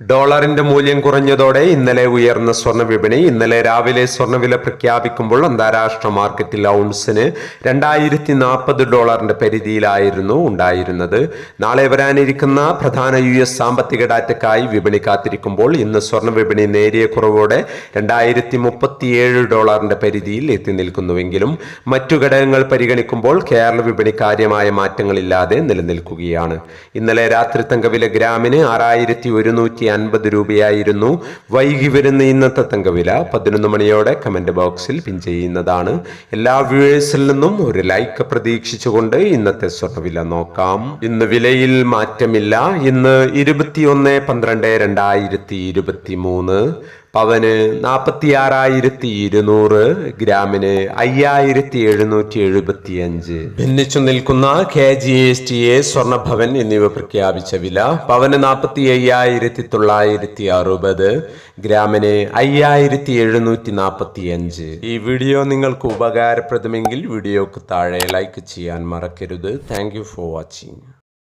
ഡോളറിന്റെ മൂല്യം കുറഞ്ഞതോടെ ഇന്നലെ ഉയർന്ന സ്വർണ വിപണി ഇന്നലെ രാവിലെ സ്വർണവില പ്രഖ്യാപിക്കുമ്പോൾ അന്താരാഷ്ട്ര മാർക്കറ്റിൽ ഔൺസിന് രണ്ടായിരത്തി നാൽപ്പത് ഡോളറിന്റെ പരിധിയിലായിരുന്നു ഉണ്ടായിരുന്നത്. നാളെ വരാനിരിക്കുന്ന പ്രധാന യു എസ് സാമ്പത്തിക ഡാറ്റയ്ക്കായി വിപണി കാത്തിരിക്കുമ്പോൾ ഇന്ന് സ്വർണ വിപണി നേരിയ കുറവോടെ രണ്ടായിരത്തി മുപ്പത്തിയേഴ് ഡോളറിന്റെ പരിധിയിൽ എത്തി നിൽക്കുന്നുവെങ്കിലും മറ്റു ഘടകങ്ങൾ പരിഗണിക്കുമ്പോൾ കേരള വിപണി കാര്യമായ മാറ്റങ്ങളില്ലാതെ നിലനിൽക്കുകയാണ്. ഇന്നലെ രാത്രി തങ്കവില ഗ്രാമിന് ആറായിരത്തി ഒരുന്നൂറ്റി അൻപത് രൂപയായിരുന്നു. വൈകി വരുന്ന ഇന്നത്തെ തങ്കവില. പതിനൊന്ന് മണിയോടെ കമന്റ് ബോക്സിൽ പിൻ ചെയ്യുന്നതാണ്. എല്ലാ വ്യൂവേഴ്സിൽ നിന്നും ഒരു ലൈക്ക് പ്രതീക്ഷിച്ചുകൊണ്ട് ഇന്നത്തെ സ്വർണവില നോക്കാം. ഇന്ന് വിലയിൽ മാറ്റമില്ല. ഇന്ന് ഇരുപത്തിയൊന്ന് പന്ത്രണ്ട് രണ്ടായിരത്തി ഇരുപത്തി മൂന്ന് പവന് നാൽപ്പത്തി ആറായിരത്തി ഇരുന്നൂറ് ഗ്രാമിന് അയ്യായിരത്തി എഴുന്നൂറ്റി എഴുപത്തി അഞ്ച് ഭിന്നിച്ചു നിൽക്കുന്ന K G S T A Swarnabhavan എന്നിവ പ്രഖ്യാപിച്ച വില പവന് നാൽപ്പത്തി അയ്യായിരത്തി തൊള്ളായിരത്തി അറുപത് ഗ്രാമിന് അയ്യായിരത്തി എഴുന്നൂറ്റി നാൽപ്പത്തി അഞ്ച് ഈ വീഡിയോ നിങ്ങൾക്ക് ഉപകാരപ്രദമെങ്കിൽ വീഡിയോക്ക് താഴെ ലൈക്ക് ചെയ്യാൻ മറക്കരുത്. Thank for watching.